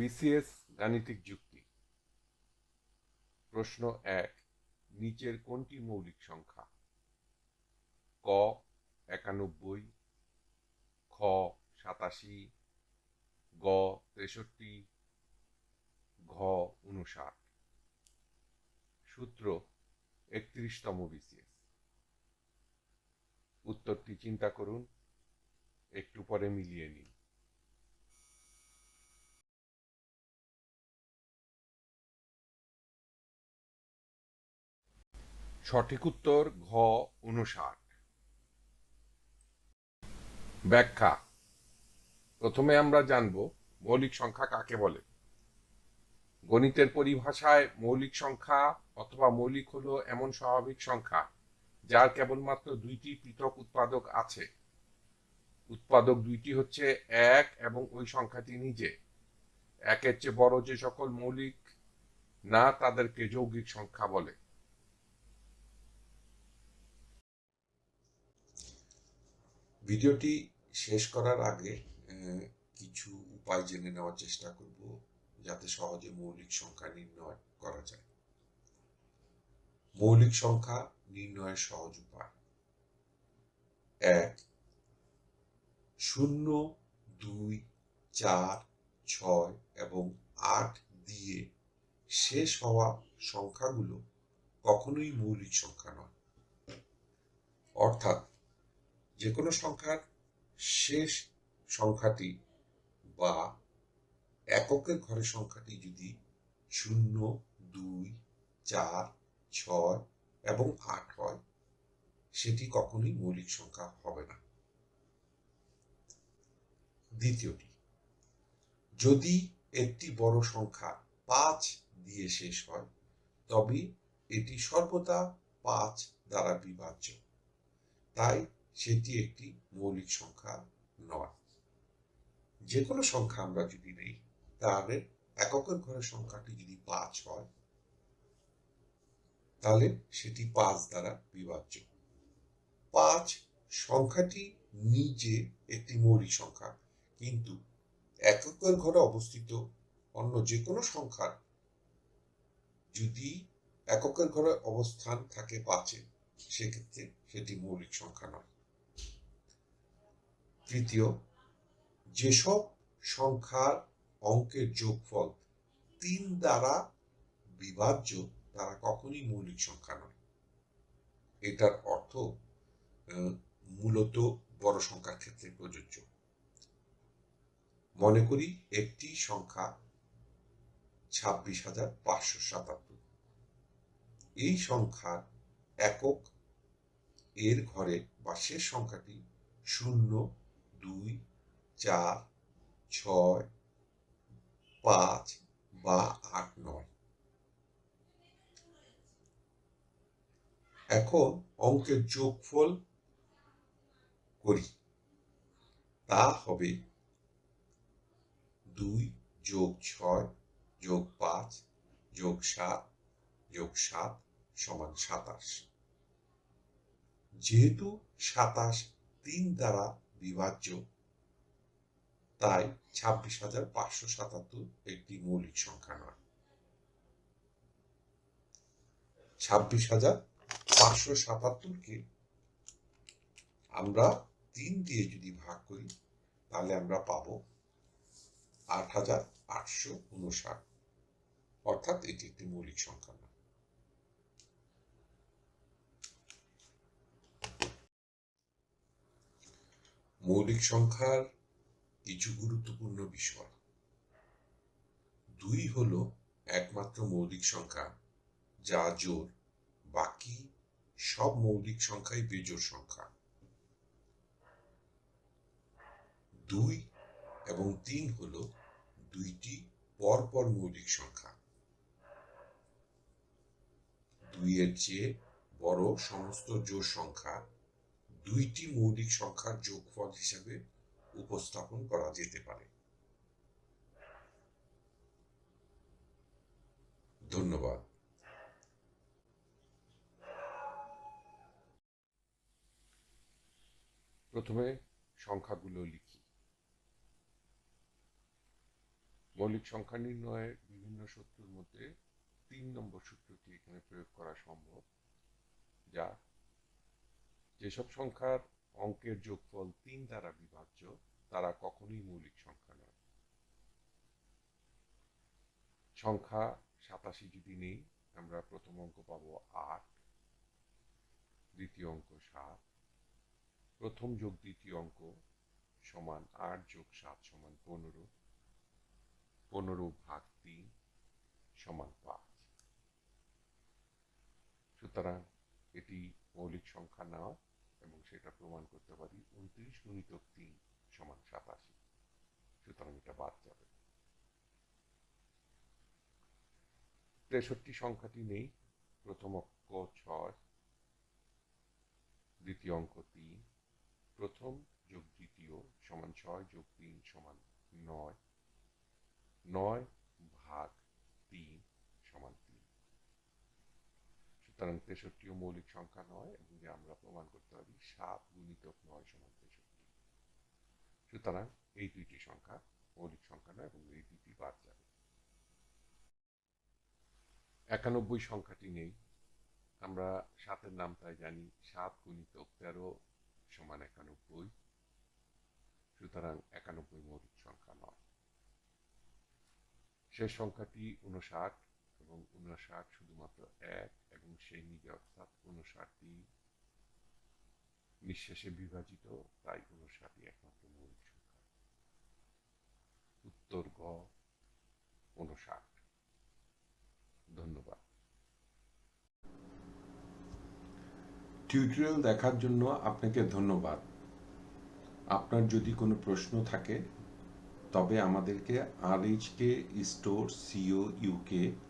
BCS গাণিতিক যুক্তি। প্রশ্ন এক, নিচের কোনটি মৌলিক সংখ্যা? ক, একানব্বই, খ, সাতাশি, গ, তেষট্টি, ঘ উনষাট সূত্র, একত্রিশতম বিসিএস। উত্তরটি চিন্তা করুন, একটু পরে মিলিয়ে নিন। সঠিক উত্তর ঘ উনষাট ব্যাখ্যা। প্রথমে আমরা জানব মৌলিক সংখ্যা কাকে বলে। গণিতের পরিভাষায় মৌলিক সংখ্যা অথবা মৌলিক হলো এমন স্বাভাবিক সংখ্যা যার কেবলমাত্র দুইটি পৃথক উৎপাদক আছে। উৎপাদক দুইটি হচ্ছে এক এবং ওই সংখ্যাটি নিজে। একের চেয়ে বড় যে সকল মৌলিক না তাদেরকে যৌগিক সংখ্যা বলে। ভিডিওটি শেষ করার আগে কিছু উপায় জেনে নেওয়ার চেষ্টা করব, যাতে সহজে মৌলিক সংখ্যা নির্ণয় করা যায়। মৌলিক সংখ্যা নির্ণয়ের সহজ উপায়। এক, শূন্য, দুই, চার, ছয় এবং আট দিয়ে শেষ হওয়া সংখ্যাগুলো কখনোই মৌলিক সংখ্যা নয়। অর্থাৎ যে কোনো সংখ্যার শেষ সংখ্যাটি বা এককের ঘরের সংখ্যাটি যদি শূন্য, দুই, চার, ছয় এবং আট হয়, সেটি কখনোই মৌলিক সংখ্যা হবে না। দ্বিতীয়টি, যদি একটি বড় সংখ্যা পাঁচ দিয়ে শেষ হয়, তবে এটি সর্বদা পাঁচ দ্বারা বিভাজ্য। তাই সেটি একটি মৌলিক সংখ্যা নয়। যে কোনো সংখ্যা আমরা যদি নেই, তাহলে এককের ঘরের সংখ্যাটি যদি পাঁচ হয়, তাহলে সেটি পাঁচ দ্বারা বিভাজ্য। পাঁচ সংখ্যাটি নিজে একটি মৌলিক সংখ্যা, কিন্তু এককের ঘরে অবস্থিত অন্য যে কোনো সংখ্যার যদি এককের ঘরে অবস্থান থাকে পাঁচে, সেক্ষেত্রে সেটি মৌলিক সংখ্যা নয়। তৃতীয়, যেসব সংখ্যার অঙ্কের যোগফল তিন দ্বারা বিভাজ্য, তারা কখনই মৌলিক সংখ্যা নয়। এটার অর্থ মূলত বড় সংখ্যার ক্ষেত্রে প্রযোজ্য। মনে করি একটি সংখ্যা ছাব্বিশ হাজার পাঁচশো সাতাত্তর। এই সংখ্যার একক এর ঘরে বা শেষ সংখ্যাটি শূন্য দুই, চার, ছয়, পাঁচ বা আট, নয়। এখন অঙ্কের যোগফল করি। তা হবে দুই যোগ ছয় যোগ পাঁচ যোগ সাত যোগ সাত সমান সাতাশ। যেহেতু সাতাশ তিন দ্বারা বিভাজ্য। তাই ছাব্বিশ হাজার পাঁচশো সাতাত্তর একটি মৌলিক সংখ্যা নয়। ছাব্বিশ হাজার পাঁচশো সাতাত্তরকে আমরা তিন দিয়ে যদি ভাগ করি, তাহলে আমরা পাবো আট হাজার আটশো উনষাট অর্থাৎ এটি একটি মৌলিক সংখ্যা নয়। মৌলিক সংখ্যার কিছু গুরুত্বপূর্ণ বিষয়। দুই হলো একমাত্র মৌলিক সংখ্যা, যা জোর বাকি সব মৌলিক সংখ্যাই বেজোড় সংখ্যা। দুই এবং তিন হলো দুইটি পরপর মৌলিক সংখ্যা। দুইয়ের চেয়ে বড় সমস্ত জোর সংখ্যা দুইটি মৌলিক সংখ্যার যোগফল হিসাবে উপস্থাপন করা যেতে পারে। ধন্যবাদ। প্রথমে সংখ্যাগুলো লিখি। মৌলিক সংখ্যা নির্ণয়ের বিভিন্ন সূত্রের মধ্যে তিন নম্বর সূত্রটি এখানে প্রয়োগ করা সম্ভব, যা যেসব সংখ্যার অঙ্কের যোগফল তিন দ্বারা বিভাজ্য, তারা কখনোই মৌলিক সংখ্যা নয়। সংখ্যা সাতাশি যদি নেই, আমরা প্রথম অঙ্ক পাবো আট, দ্বিতীয় অঙ্ক সাত, প্রথম যোগ দ্বিতীয় অঙ্ক সমান আট যোগ সাত সমান পনেরো পনেরো ভাগ তিন সমান পাঁচ। সুতরাং এটি মৌলিক সংখ্যা না এবং সেটা প্রমাণ করতে পারি, উনত্রিশ গুণিতক তিন সমান সাতাশি সুতরাং এটা বাদ যাবে। তেষট্টি সংখ্যাটি নেই, প্রথম অঙ্ক ছয়, দ্বিতীয় অঙ্ক তিন, প্রথম যোগ দ্বিতীয় সমান ছয় যোগ তিন সমান নয় নয় ভাগ তিন সমান তিন সুতরাং তেষট্টিও মৌলিক সংখ্যা নয় এবং যে আমরা প্রমাণ করতে পারি সাত গুণিতক নয় সমান তেষট্টি সুতরাং এই দুইটি সংখ্যা মৌলিক সংখ্যা নয় এবং এই দুইটি বাদ যাবে একানব্বই সংখ্যাটি নেই আমরা সাতের নামটাই জানি সাত গুণিতক তেরো সমান একানব্বই সুতরাং একানব্বই মৌলিক সংখ্যা নয় শেষ সংখ্যাটি উনষাট এবং উনষাট শুধুমাত্র এক এবং সেই নিজে অর্থাৎ উনষাটটি নিঃশেষে বিভাজিত তাই উনষাটই একমাত্র মৌলিক সংখ্যা উত্তর গ উনষাট ধন্যবাদ টিউটোরিয়াল দেখার জন্য আপনাকে ধন্যবাদ। আপনার যদি কোনো প্রশ্ন থাকে, তবে আমাদেরকে আর HK store CO UK